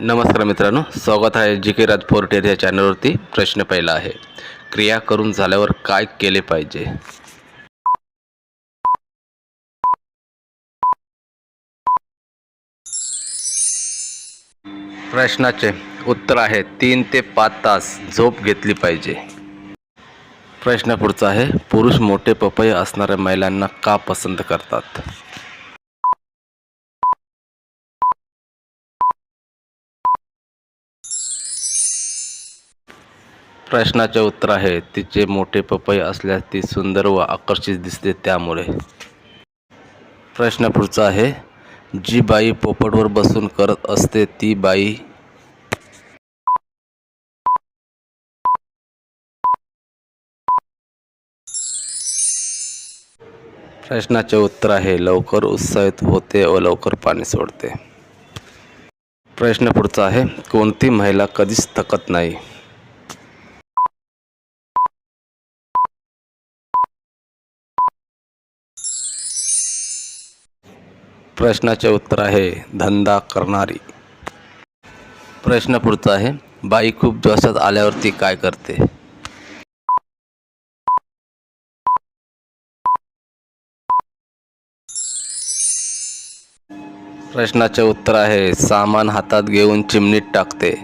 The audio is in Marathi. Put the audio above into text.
नमस्कार मित्रांनो स्वागत आहे जी के राज फोर्टेर या चॅनलवरती. प्रश्न पहिला आहे क्रिया करून झाल्यावर काय केले पाहिजे? प्रश्नाचे उत्तर आहे तीन ते पाच तास झोप घेतली पाहिजे. प्रश्न पुढचा आहे पुरुष मोठे पपई असणाऱ्या महिलांना का पसंत करतात? प्रश्नाचे उत्तर आहे. तिचे मोठे पपई असल्यास ती सुंदर व आकर्षित दिसते त्यामुळे. प्रश्न पुढचा आहे. जी बाई पोपटवर बसून करत असते ती बाई प्रश्नाचे उत्तर आहे. लवकर उत्साहित होते व लवकर पाणी सोडते. प्रश्न पुढचा आहे. कोणती महिला कधीच थकत नाही? प्रश्नाचे उत्तर आहे धंदा करणारी. प्रश्न पुढचा आहे बाई खूप जोशात आल्यावरती काय करते? प्रश्नाचे उत्तर आहे सामान हातात घेऊन चिमणीत टाकते.